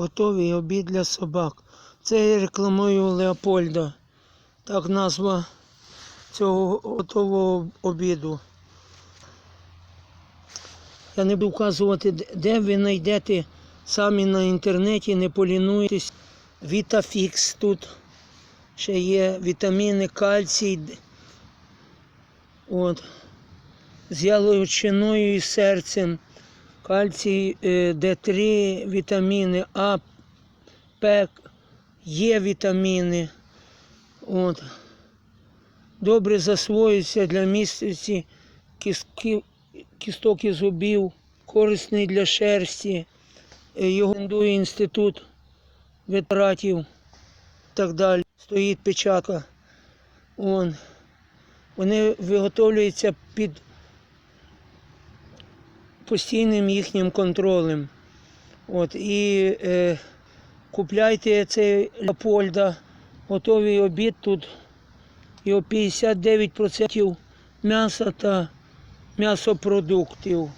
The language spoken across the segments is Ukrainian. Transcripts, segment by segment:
готовий обід для собак. Це я рекламую Леопольда. Так назва цього готового обіду. Я не буду вказувати, де- ви знайдете самі на інтернеті, не полінуйтесь. Вітафікс тут ще є вітаміни, кальцій. От. З яловичиною і серцем. Кальцій е, Д3, вітаміни А, П, Є вітаміни. От. Добре засвоюється для місяці кістки, кісток і зубів, корисний для шерсті. Е, Його рекомендує інститут ветератів і так далі. Стоїть печатка. Вон. Вони виготовлюються під постійним їхнім контролем. От, і е, купляйте цей Леопольда, готовий обід тут. Його 59% м'яса та м'ясопродуктів.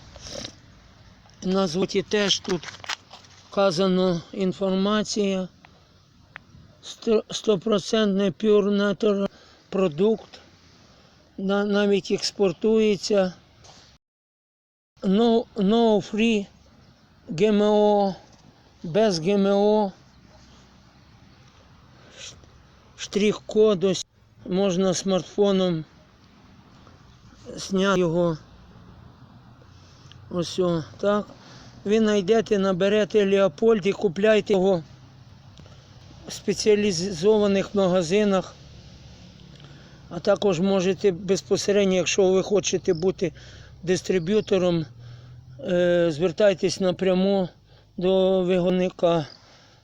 На звуті теж тут вказано інформація. 100% Pure Natural продукт. Навіть експортується. No, no free ГМО, без ГМО. Штрих-код ось можна смартфоном зняти його. Ось так. Ви знайдете, наберете Леопольд і купляйте його в спеціалізованих магазинах. А також можете безпосередньо, якщо ви хочете бути дистриб'ютором, е, звертайтесь напряму до виробника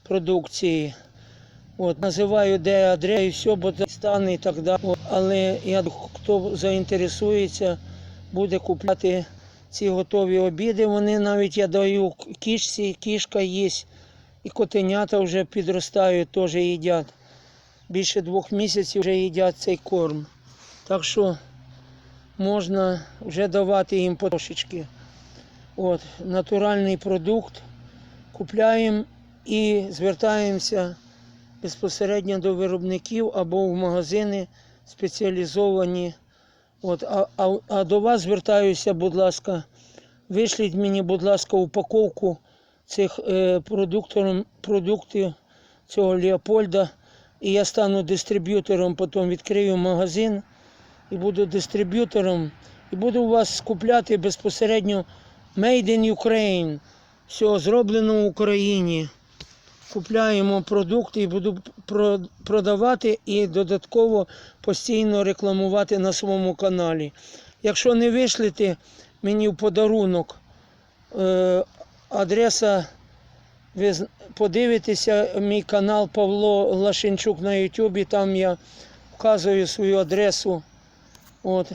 продукції. От, називаю де адрес і все, бо стане і так далі. Але я хто заінтересується, буде купляти ці готові обіди. Вони навіть я даю кішці, кішка є, і котенята вже підростають, теж їдять. Більше двох місяців вже їдять цей корм. Так що можна вже давати їм потрошечки. От, натуральний продукт. Купляємо і звертаємося безпосередньо до виробників або в магазини спеціалізовані. От, а, а, а до вас звертаюся, будь ласка, вишліть мені, будь ласка, упаковку цих е, продуктів цього Леопольда. І я стану дистриб'ютором, потім відкрию магазин і буду дистриб'ютором. І буду у вас купляти безпосередньо Made in Ukraine. Все зроблено в Україні. Купляємо продукти і буду продавати і додатково постійно рекламувати на своєму каналі. Якщо не вишлете мені в подарунок е, адреса, ви подивитеся мій канал Павло Лашенчук на Ютубі, там я вказую свою адресу. От.